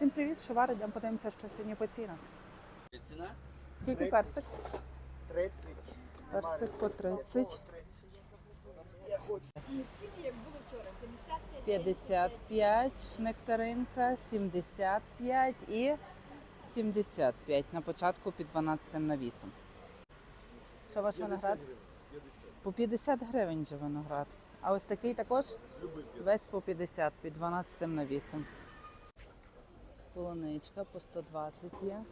Всім привіт, Шувар, йдемо подивимося, що сьогодні по цінах. Ціна? Скільки персик? 30. Персик по 30. Я хочу. Ціни, як були вчора, 55. 55 нектаринка, 75 і 75 на початку під 12 навісом. Що ваш виноград? По 50 гривень же виноград. А ось такий також весь по 50 під 12 навісом. Полуничка по 120 є.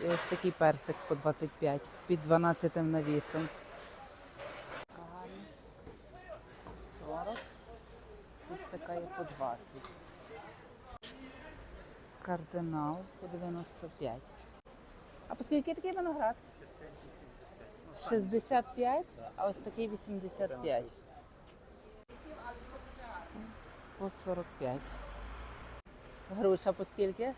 І ось такий персик по 25 під 12 навісом. Гарний. 40. Ось така є по 20. Кардинал по 95. А по скільки такий виноград? 65, а ось такий 85. По 45. Груша по скільки?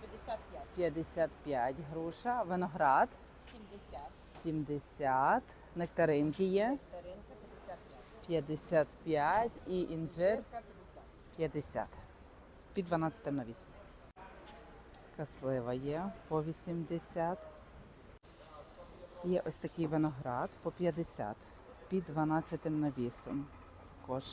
55, 55 груша. Виноград 70, 70. Нектаринки є таринка 55, 55 і інжир жирка 50. 50. Під 12 навіс. Така слива є по 80. Є ось такий виноград по 50 під 12 навісом. Також.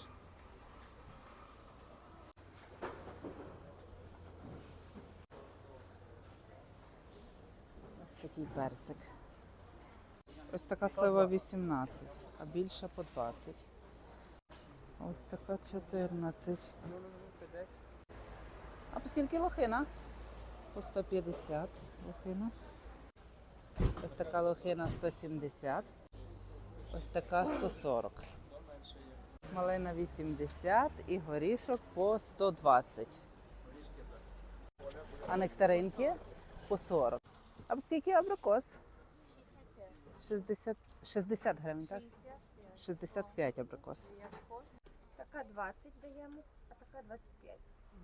Такий персик. Ось така слива 18, а більша по 20. Ось така 14. А по скільки лохина? По 150 лохина. Ось така лохина 170. Ось така 140. Малина 80 і горішок по 120. А нектаринки по 40. А по скільки абрикос? 60, 60 гривень, так? 65 абрикос. Така 20 даємо, а така 25.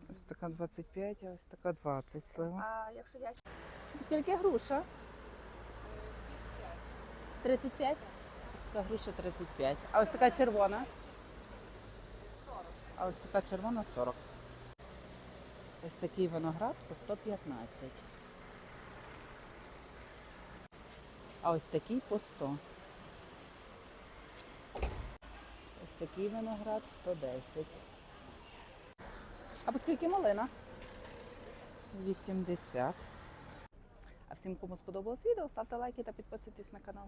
Ось така 25, а ось така 20 слива. А якщо я Скільки груша? 35. Ось така груша 35. А ось така червона? 40. А ось така червона 40. Ось такий виноград по 115. А ось такий по 100. Ось такий виноград 110. А по скільки малина? 80. А всім, кому сподобалось відео, ставте лайки та підписуйтесь на канал.